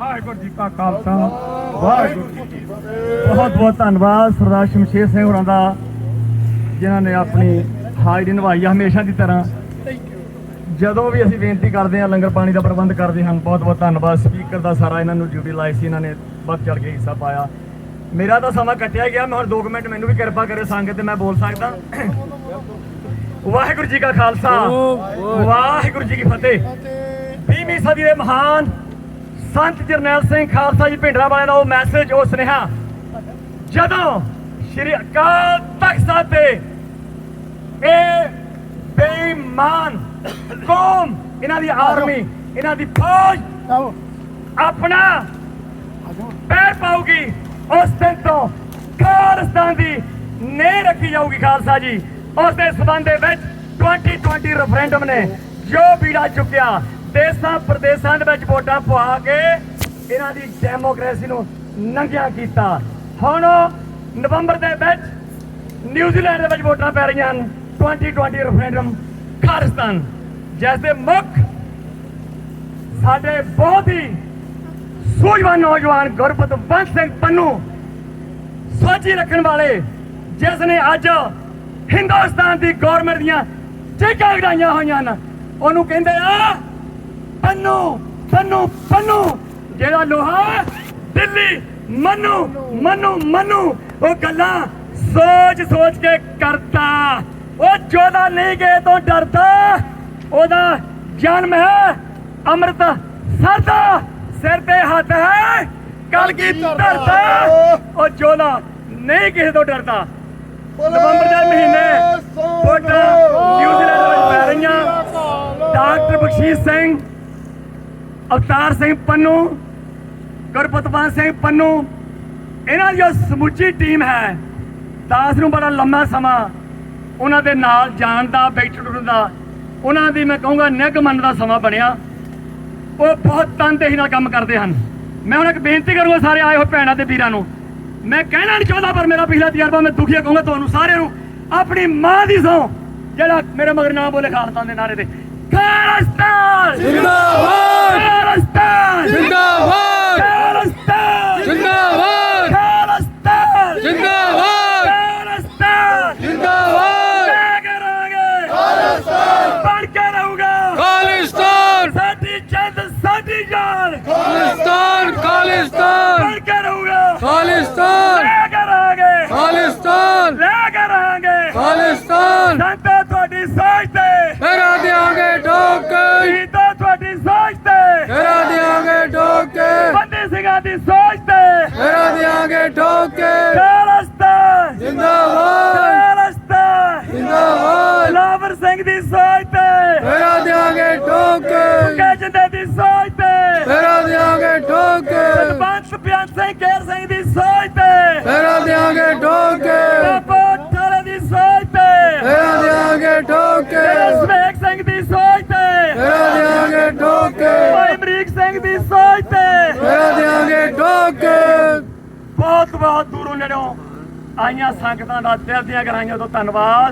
ਵਾਹਿਗੁਰੂ ਜੀ ਕਾ ਖਾਲਸਾ ਵਾਹਿਗੁਰੂ ਜੀ ਕੀ ਫਤਿਹ। ਬਹੁਤ ਬਹੁਤ ਧੰਨਵਾਦ ਸਰਦਾਰ ਸ਼ਮਸ਼ੇਰ ਸਿੰਘ ਹੋਰਾਂ ਦਾ ਜਿਨ੍ਹਾਂ ਨੇ ਆਪਣੀ ਹਾਜ਼ਰੀ ਨਿਭਾਈ ਆ ਹਮੇਸ਼ਾ ਦੀ ਤਰ੍ਹਾਂ। ਜਦੋਂ ਵੀ ਅਸੀਂ ਬੇਨਤੀ ਕਰਦੇ ਹਾਂ ਲੰਗਰ ਪਾਣੀ ਦਾ ਪ੍ਰਬੰਧ ਕਰਦੇ ਹਨ ਬਹੁਤ ਬਹੁਤ ਧੰਨਵਾਦ। ਸਪੀਕਰ ਦਾ ਸਾਰਾ ਇਹਨਾਂ ਨੂੰ ਡਿਊਟੀ ਲਾਈ ਸੀ ਇਹਨਾਂ ਨੇ ਵੱਧ ਚੜ ਕੇ ਹਿੱਸਾ ਪਾਇਆ। ਮੇਰਾ ਤਾਂ ਸਮਾਂ ਕੱਟਿਆ ਗਿਆ ਮੈਂ ਹੁਣ 2 ਮਿੰਟ ਮੈਨੂੰ ਵੀ ਕਿਰਪਾ ਕਰੇ ਸੰਗਤ ਤੇ ਮੈਂ ਬੋਲ ਸਕਦਾ। ਵਾਹਿਗੁਰੂ ਜੀ ਕਾ ਖਾਲਸਾ ਵਾਹਿਗੁਰੂ ਜੀ ਕੀ ਫਤਿਹ। 20ਵੀਂ ਸਦੀ ਦੇ ਮਹਾਨ ਸੰਤ ਜਰਨੈਲ ਸਿੰਘ ਖਾਲਸਾ ਜੀ ਭਿੰਡਰਾ ਵਾਲਿਆਂ ਦਾ ਉਹ ਮੈਸੇਜ ਉਹ ਸੁਨੇਹਾ। ਜਦੋਂ ਸ਼੍ਰੀ ਅਕਾਲ ਤਖਤ ਸਾਹਿਬ ਤੇ ਇਹ ਬੇਈਮਾਨ ਕੌਮ ਇਹਨਾਂ ਦੀ ਆਰਮੀ ਇਹਨਾਂ ਦੀ ਫੌਜ ਆਪਣਾ ਪੈਰ ਪਾਉਗੀ ਉਸ ਦਿਨ ਤੋਂ ਖਾਲਿਸਤਾਨ ਦੀ ਨਹੀਂ ਰੱਖੀ ਜਾਊਗੀ ਖਾਲਸਾ ਜੀ। ਉਸ ਦੇ ਸਬੰਧ ਦੇ ਵਿੱਚ 2020 ਰੈਫਰੈਂਡਮ ਨੇ ਜੋ ਬੀੜਾ ਚੁੱਕਿਆ। ਦੇਸਾਂ ਪ੍ਰਦੇਸ਼ਾਂ ਦੇ ਵਿੱਚ ਵੋਟਾਂ ਪਵਾ ਕੇ ਇਹਨਾਂ ਦੀ ਡੈਮੋਕ੍ਰੇਸੀ ਨੂੰ ਨੰਗਿਆ ਕੀਤਾ। ਹੁਣ ਨਵੰਬਰ ਦੇ ਵਿੱਚ ਨਿਊਜ਼ੀਲੈਂਡ ਦੇ ਵਿੱਚ ਵੋਟਾਂ ਪੈ ਰਹੀਆਂ ਹਨ। 2020 ਰੈਫਰੈਂਡਮ ਖਾਲਿਸਤਾਨ, ਜਿਸ ਮੁੱਖ ਸਾਡੇ ਬਹੁਤ ਹੀ ਸੂਝਵਾਨ ਨੌਜਵਾਨ ਗੁਰਪਤ ਬੰਦ ਸਿੰਘ ਪੰਨੂ ਸੋਚੀ ਰੱਖਣ ਵਾਲੇ, ਜਿਸ ਨੇ ਅੱਜ ਹਿੰਦੁਸਤਾਨ ਦੀ ਗਵਰਨਮੈਂਟ ਦੀਆਂ ਟਿਕਾਂ ਕਢਾਈਆਂ ਹੋਈਆਂ ਹਨ। ਉਹਨੂੰ ਕਹਿੰਦੇ ਆ ਪੰਨੂ ਪੰਨੂ ਪੰਨੂ ਜਿਹੜਾ ਲੋਹਾ ਦਿੱਲੀ ਮੰਨੂ ਮੰਨੂ ਮੰਨੂ। ਉਹ ਗੱਲਾਂ ਸੋਚ ਸੋਚ ਕੇ ਕਰਦਾ ਉਹ ਜੋਦਾ ਨਹੀਂ ਗਏ ਤੋਂ ਡਰਦਾ। ਉਹਦਾ ਜਨਮ ਹੈ ਅੰਮ੍ਰਿਤ ਸਰਦਾ ਸਿਰ ਤੇ ਹੱਥ ਹੈ ਕਲ ਕੀ ਧਰਦਾ ਉਹ ਜੋਲਾ ਨਹੀਂ ਕਿਸੇ ਤੋਂ ਡਰਦਾ। ਨਵੰਬਰ ਦੇ ਮਹੀਨੇ ਵੋਟਾਂ ਨਿਊਜ਼ੀਲੈਂਡ ਵਿੱਚ ਪੈ ਰਹੀਆਂ। ਡਾਕਟਰ ਬਖਸ਼ੀਸ਼ ਸਿੰਘ ਅਵਤਾਰ ਸਿੰਘ ਪੰਨੂ ਗੁਰਪਤਵੰਤ ਸਿੰਘ ਪੰਨੂ, ਇਹਨਾਂ ਦੀ ਜੋ ਸਮੁੱਚੀ ਟੀਮ ਹੈ। ਦਾਸ ਨੂੰ ਬੜਾ ਲੰਮਾ ਸਮਾਂ ਉਹਨਾਂ ਦੇ ਨਾਲ ਜਾਣ ਦਾ ਬੈਠਣ ਉੱਠਣ ਦਾ, ਉਹਨਾਂ ਦੀ ਮੈਂ ਕਹੂੰਗਾ ਨਿੱਘ ਮੰਨ ਦਾ ਸਮਾਂ ਬਣਿਆ। ਉਹ ਬਹੁਤ ਤਨਦੇਹੀ ਨਾਲ ਕੰਮ ਕਰਦੇ ਹਨ। ਮੈਂ ਉਹਨਾਂ ਨੂੰ ਬੇਨਤੀ ਕਰੂੰਗਾ ਸਾਰੇ ਆਏ ਹੋਏ ਭੈਣਾਂ ਤੇ ਵੀਰਾਂ ਨੂੰ, ਮੈਂ ਕਹਿਣਾ ਨਹੀਂ ਚਾਹੁੰਦਾ, ਪਰ ਮੇਰਾ ਪਿਛਲਾ ਤਜਰਬਾ, ਮੈਂ ਦੁਖੀਆ ਕਹੂੰਗਾ ਤੁਹਾਨੂੰ ਸਾਰਿਆਂ ਨੂੰ, ਆਪਣੀ ਮਾਂ ਦੀ ਸੌ ਜਿਹੜਾ ਮੇਰੇ ਮਗਰ ਨਾ ਬੋਲੇ ਖਾਲਸਾ ਦੇ ਨਾਰੇ ਤੇ ਖਾਲਸਤਾਨ ਜਿੰਦਾਬਾਦ ਖਾਲਸਤਾਨ ਜਿੰਦਾਬਾਦ ਖਾਲਸਤਾਨ ਜਿੰਦਾਬਾਦ ਖਾਲਸਤਾਨ ਜਿੰਦਾਬਾਦ ਖਾਲਸਤਾਨ ਜਿੰਦਾਬਾਦ ਲੈ ਕਰਾਂਗੇ ਖਾਲਸਤਾਨ ਬਣ ਕੇ ਰਹੂਗਾ ਖਾਲਿਸਤਾਨ ਸਾਡੀ ਜਿੰਦ ਸਾਡੀ ਜਾਨ ਖਾਲਿਸਤਾਨ ਖਾਲਿਸਤਾਨ ਬਣ ਕੇ ਰਹੂਗਾ ਖਾਲਿਸਤਾਨ ਲੈ ਕਰਾਂਗੇ ਖਾਲਿਸਤਾਨ ਲੈ ਕਰਾਂਗੇ ਖਾਲਿਸਤਾਨ ਸੰਤਾਂ ਤੁਹਾਡੀ ਸੋਚ ਤੇ ਸਿੰਘ ਕੇਰ ਸਿੰਘ ਦੀ ਸੋਚ ਤੇ। ਫੇਰਾ ਦਿਆਂਗੇ ਠੋਕੇ ਬਾਬਾ ਠਾਲੇ ਦੀ ਸੋਚ ਤੇ। ਫੇਰਾ ਦਿਆਂਗੇ ਠੋਕੇ ਸਮੇਕ ਸਿੰਘ ਦੀ ਸੋਚ ਤੇ। ਫੇਰਾ ਦਿਆਂਗੇ ਠੋਕੇ ਭਾਈ ਅਮਰੀਕ ਸਿੰਘ ਦੀ ਸੋਚ ਤੇ। ਫੇਰਾ ਦਿਆਂਗੇ ਠੋਕੇ ਬਹੁਤ ਬਹੁਤ ਦੂਰੋਂ ਨੇੜੋਂ ਆਈਆਂ ਸੰਗਤਾਂ ਦਾ ਦਿਲ ਦੀਆਂ ਗਰਾਈਆਂ ਤੋਂ ਧੰਨਵਾਦ।